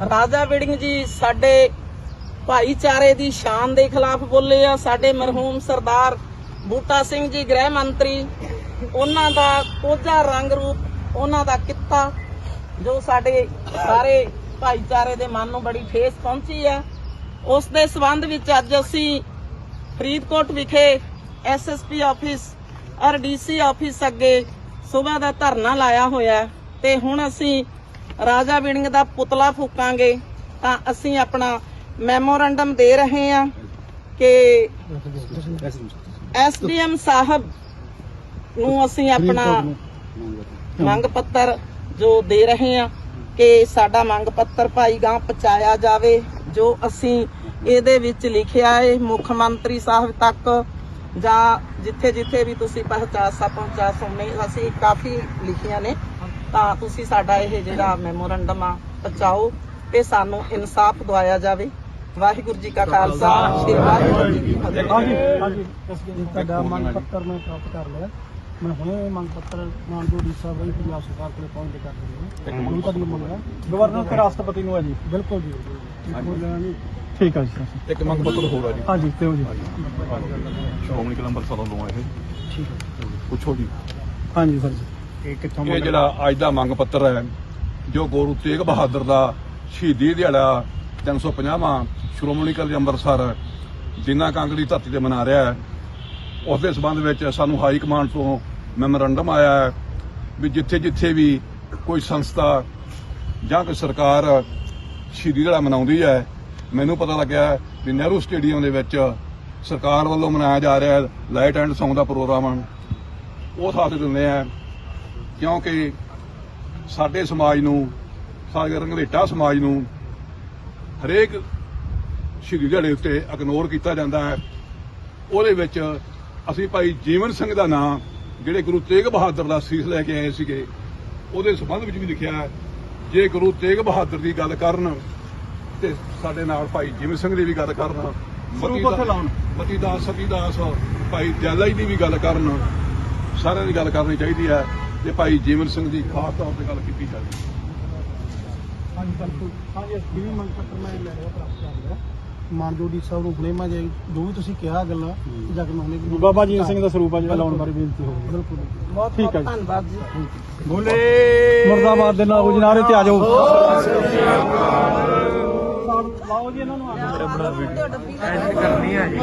ਰਾਜਾ ਵਿੜਿੰਗ ਜੀ ਸਾਡੇ ਭਾਈਚਾਰੇ ਦੀ ਸ਼ਾਨ ਦੇ ਖਿਲਾਫ ਬੋਲੇ ਆ। ਸਾਡੇ ਮਰਹੂਮ ਸਰਦਾਰ ਬੂਟਾ ਸਿੰਘ ਜੀ, ਗ੍ਰਹਿ ਮੰਤਰੀ, ਉਹਨਾਂ ਦਾ ਕੋਝਾ ਰੰਗ ਰੂਪ, ਉਹਨਾਂ ਦਾ ਕਿੱਤਾ, ਜੋ ਸਾਡੇ ਸਾਰੇ ਭਾਈਚਾਰੇ ਦੇ ਮਨ ਨੂੰ ਬੜੀ ਠੇਸ ਪਹੁੰਚੀ ਆ। ਉਸ ਦੇ ਸਬੰਧ ਵਿੱਚ ਅੱਜ ਅਸੀਂ ਫਰੀਦਕੋਟ ਵਿਖੇ ਐਸਐਸਪੀ ਆਫਿਸ ਔਰ ਡੀਸੀ ਆਫਿਸ ਅੱਗੇ ਸਵੇਰ ਦਾ ਧਰਨਾ ਲਾਇਆ ਹੋਇਆ ਤੇ ਹੁਣ ਅਸੀਂ ਰਾਜਾ ਵਿਣਿੰਗ ਦਾ ਪੁਤਲਾ ਫੂਕਾਂਗੇ, ਤਾਂ ਅਸੀਂ ਆਪਣਾ ਮੈਮੋਰੰਡਮ ਦੇ ਰਹੇ ਹਾਂ ਕਿ ਐਸਡੀਐਮ ਸਾਹਿਬ ਨੂੰ ਅਸੀਂ ਆਪਣਾ ਮੰਗ ਪੱਤਰ ਜੋ ਦੇ ਰਹੇ ਹਾਂ ਕਿ ਸਾਡਾ ਮੰਗ ਪੱਤਰ ਭਾਈ ਗਾਂ ਪਹੁੰਚਾਇਆ ਜਾਵੇ, ਜੋ ਅਸੀਂ ਇਹਦੇ ਵਿੱਚ ਲਿਖਿਆ ਹੈ, ਮੁੱਖ ਮੰਤਰੀ ਸਾਹਿਬ ਤੱਕ ਜਾਂ ਜਿੱਥੇ ਜਿੱਥੇ ਵੀ ਤੁਸੀਂ ਪਹੁੰਚਾ ਸਾ ਪਹੁੰਚਾ ਸਕਦੇ ਅਸੀਂ ਕਾਫੀ ਲਿਖੀਆਂ ਨੇ। ਤਾਂ ਤੁਸੀਂ ਸਾਡਾ ਇਹ ਜਿਹੜਾ ਮੈਮੋਰੰਡਮ ਆ ਪਹੁੰਚਾਓ ਤੇ ਸਾਨੂੰ ਇਨਸਾਫ ਦਵਾਇਆ ਜਾਵੇ। ਵਾਹਿਗੁਰੂ ਜੀ ਕਾ ਖਾਲਸਾ ਸ੍ਰੀ ਵਾਹਿਗੁਰੂ ਜੀ ਕੀ ਫਤਿਹ। ਹਾਂਜੀ ਹਾਂਜੀ ਤੁਹਾਡਾ ਮੰਗ ਪੱਤਰ ਮੈਂ ਪ੍ਰਾਪਤ ਕਰ ਲਿਆ। ਮੈਂ ਹੁਣੇ ਮੰਗ ਪੱਤਰ ਮਾਨਜੋ ਡੀ ਸਾਹਿਬ ਜੀ ਪੰਜਾਬ ਸਰਕਾਰ ਕੋਲੇ ਪਹੁੰਚ ਕੇ ਕਰ ਦਿੰਦਾ ਹਾਂ ਹੁਣ ਤੁਹਾਡੀ ਮੰਗ ਹੈ। ਗਵਰਨਰ ਤੇ ਰਾਸ਼ਟਰਪਤੀ ਨੂੰ ਹੈ ਜੀ। ਬਿਲਕੁਲ ਜੀ। ਬੋਲਣਾ ਨਹੀਂ ਠੀਕ ਹੈ ਜੀ। ਸਰ ਇੱਕ ਮੰਗ ਪੱਤਰ ਹੋਰ ਆ ਜੀ। ਹਾਂਜੀ ਤੇ ਜੀ। ਸ਼੍ਰੋਮਣੀ ਕਲਮ ਅੰਮ੍ਰਿਤਸਰ ਵੱਲੋਂ ਆ ਇਹ। ਠੀਕ ਹੈ। ਪੁੱਛੋ ਜੀ। ਹਾਂਜੀ ਸਰ ਜੀ। ਇਹ ਕਿੱਥੋਂ ਇਹ ਜਿਹੜਾ ਅੱਜ ਦਾ ਮੰਗ ਪੱਤਰ ਹੈ ਜੋ ਗੁਰੂ ਤੇਗ ਬਹਾਦਰ ਦਾ ਸ਼ਹੀਦੀ ਦਿਹਾੜਾ 350ਵਾਂ ਸ਼੍ਰੋਮਣੀ ਕਲਮ ਅੰਮ੍ਰਿਤਸਰ ਜਿੰਨਾ ਕਾਂਗੜੀ ਧਰਤੀ ਤੇ ਮਨਾ ਰਿਹਾ ਹੈ ਉਸ ਦੇ ਸਬੰਧ ਵਿੱਚ ਸਾਨੂੰ ਹਾਈ ਕਮਾਂਡ ਤੋਂ ਮੈਮੋਰੰਡਮ ਆਇਆ ਹੈ ਵੀ ਜਿੱਥੇ ਜਿੱਥੇ ਵੀ ਕੋਈ ਸੰਸਥਾ ਜਾਂ ਕੋਈ ਸਰਕਾਰ ਸ਼ਹੀਦੀ ਦਿਹਾੜਾ ਮਨਾਉਂਦੀ ਹੈ ਮੈਨੂੰ ਪਤਾ ਲੱਗਿਆ ਵੀ ਨਹਿਰੂ ਸਟੇਡੀਅਮ ਦੇ ਵਿੱਚ ਸਰਕਾਰ ਵੱਲੋਂ ਮਨਾਇਆ ਜਾ ਰਿਹਾ ਲਾਈਟ ਐਂਡ ਸੌਂਗ ਦਾ ਪ੍ਰੋਗਰਾਮ। ਉਹ ਸਾਥ ਦਿੰਦੇ ਆ। ਕਿਉਂਕਿ ਸਾਡੇ ਸਮਾਜ ਨੂੰ ਸਾਡੇ ਰੰਗਲੇਟਾ ਸਮਾਜ ਨੂੰ ਹਰੇਕ ਸ਼ਹੀਦੀ ਦਿਹਾੜੇ ਉੱਤੇ ਇਗਨੋਰ ਕੀਤਾ ਜਾਂਦਾ ਹੈ। ਉਹਦੇ ਵਿੱਚ ਅਸੀਂ ਭਾਈ ਜੀਵਨ ਸਿੰਘ ਦਾ ਨਾਮ ਜਿਹੜੇ ਗੁਰੂ ਤੇਗ ਬਹਾਦਰ ਦਾ ਸੀਸ ਲੈ ਕੇ ਆਏ ਸੀਗੇ ਉਹਦੇ ਸੰਬੰਧ ਵਿੱਚ ਵੀ ਲਿਖਿਆ ਹੈ। ਜੇ ਗੁਰੂ ਤੇਗ ਬਹਾਦਰ ਦੀ ਗੱਲ ਕਰਨ ਤੇ ਸਾਡੇ ਨਾਲ ਭਾਈ ਜੀਵਨ ਸਿੰਘ ਦੀ ਵੀ ਗੱਲ ਕਰਨ। ਮਤੀ ਦਾਸ ਸਤੀ ਦਾਸ ਭਾਈ ਜੈਲਾ ਜੀ ਦੀ ਵੀ ਗੱਲ ਕਰਨ ਸਾਰਿਆਂ ਦੀ ਗੱਲ ਕਰਨੀ ਚਾਹੀਦੀ ਹੈ। ਤੇ ਭਾਈ ਜੀਵਨ ਸਿੰਘ ਦੀ ਖਾਸ ਤੌਰ ਤੇ ਗੱਲ ਕੀਤੀ ਜਾਵੇ। ਹਾਂਜੀ ਬਿਲਕੁਲ ਹਾਂਜੀ ਇਹ ਵੀ ਮੰਗ ਪੱਤਰ ਮੈਂ ਲੈ ਰਿਹਾ ਪ੍ਰਾਪਤ ਕਰ ਲਿਆ ਮਾਨਜੋ ਡੀ ਸਾਹਿਬ ਨੂੰ ਹੁਣੇ ਮੈਂ ਜੇ ਜੋ ਵੀ ਤੁਸੀਂ ਕਿਹਾ ਗੱਲਾਂ ਜਾ ਕੇ ਮੈਂ ਹੁਣੇ ਬਾਬਾ ਜੀਵਨ ਸਿੰਘ ਦਾ ਸਰੂਪ ਆ ਜਿਹੜਾ ਲਾਉਣ ਬਾਰੇ ਬੇਨਤੀ ਹੋ ਗਈ ਬਿਲਕੁਲ। ਬਹੁਤ ਠੀਕ ਹੈ ਬਹੁਤ ਜੀ। ਧੰਨਵਾਦ ਜੀ। ਬੋਲੇ। ਮਰਦਾਬਾਦ ਦੇ ਨਾਲ ਗੁਜਨਾਰੇ ਤੇ ਆ ਜਾਓ। ਲਾਓ ਜੀ ਇਹਨਾਂ ਨੂੰ ਕਰਨੀ ਹੈ ਜੀ।